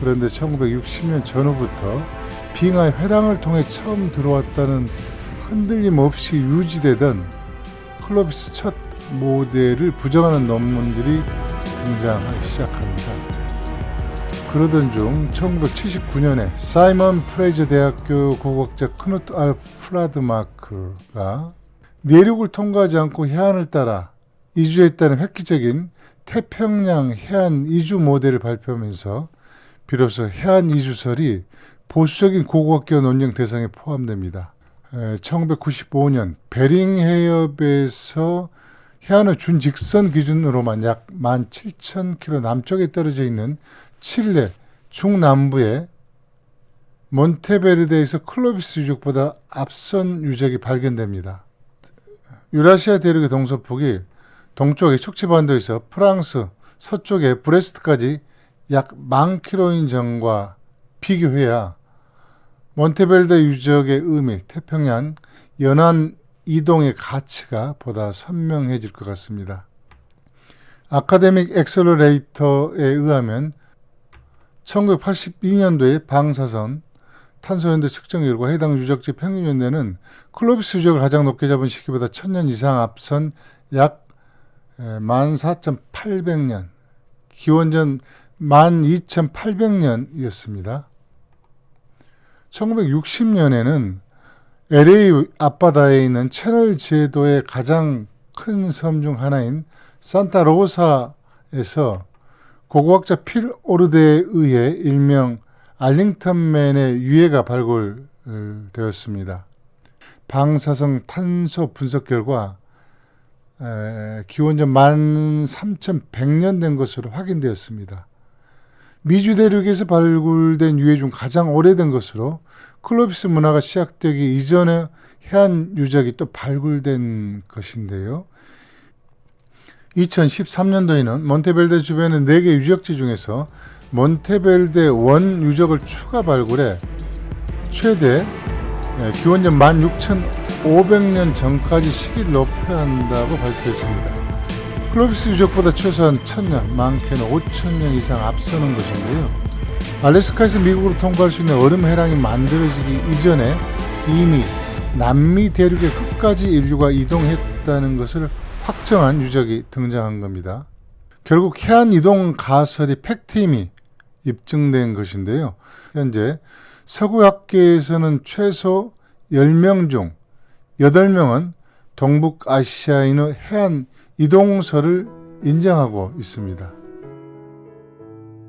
그런데 1960년 전후부터 빙하의 회랑을 통해 처음 들어왔다는 흔들림 없이 유지되던 클로비스 첫 모델을 부정하는 논문들이 등장하기 시작합니다. 그러던 중 1979년에 사이먼 프레이저 대학교 고고학자 크누트 알 플라드마크가 내륙을 통과하지 않고 해안을 따라 이주했다는 획기적인 태평양 해안 이주 모델을 발표하면서 비로소 해안 이주설이 보수적인 고고학교 논쟁 대상에 포함됩니다. 에, 1995년 베링 해협에서 해안의 준직선 기준으로만 약 17,000km 남쪽에 떨어져 있는 칠레 중남부의 몬테베르데에서 클로비스 유적보다 앞선 유적이 발견됩니다. 유라시아 대륙의 동서폭이 동쪽의 촉지반도에서 프랑스 서쪽의 브레스트까지 약 만 킬로인 점과 비교해야 몬테베르데 유적의 의미, 태평양 연안 이동의 가치가 보다 선명해질 것 같습니다. 아카데믹 엑셀러레이터에 의하면 1982년도에 방사선 탄소연도 측정 결과 해당 유적지 평균 연대는 클로비스 유적을 가장 높게 잡은 시기보다 1000년 이상 앞선 약 14,800년, 기원전 12,800년이었습니다. 1960년에는 LA 앞바다에 있는 채널 제도의 가장 큰 섬 중 하나인 산타로사에서 고고학자 필 오르데에 의해 일명 알링턴맨의 유해가 발굴되었습니다. 방사성 탄소 분석 결과 에, 기원전 13,100년 된 것으로 확인되었습니다. 미주 대륙에서 발굴된 유해 중 가장 오래된 것으로 클로비스 문화가 시작되기 이전에 해안 유적이 또 발굴된 것인데요. 2013년도에는 몬테벨데 주변의 4개 유적지 중에서 몬테벨데 원 유적을 추가 발굴해 최대 예, 기원전 16,500년 전까지 시기를 높여야 한다고 발표했습니다. 클로비스 유적보다 최소한 1000년, 많게는 5000년 이상 앞서는 것인데요. 알래스카에서 미국으로 통과할 수 있는 얼음 해랑이 만들어지기 이전에 이미 남미 대륙의 끝까지 인류가 이동했다는 것을 확정한 유적이 등장한 겁니다. 결국 해안 이동 가설이 팩트임이 입증된 것인데요. 현재 서구학계에서는 최소 10명 중 8명은 동북아시아인의 해안 이동설을 인정하고 있습니다.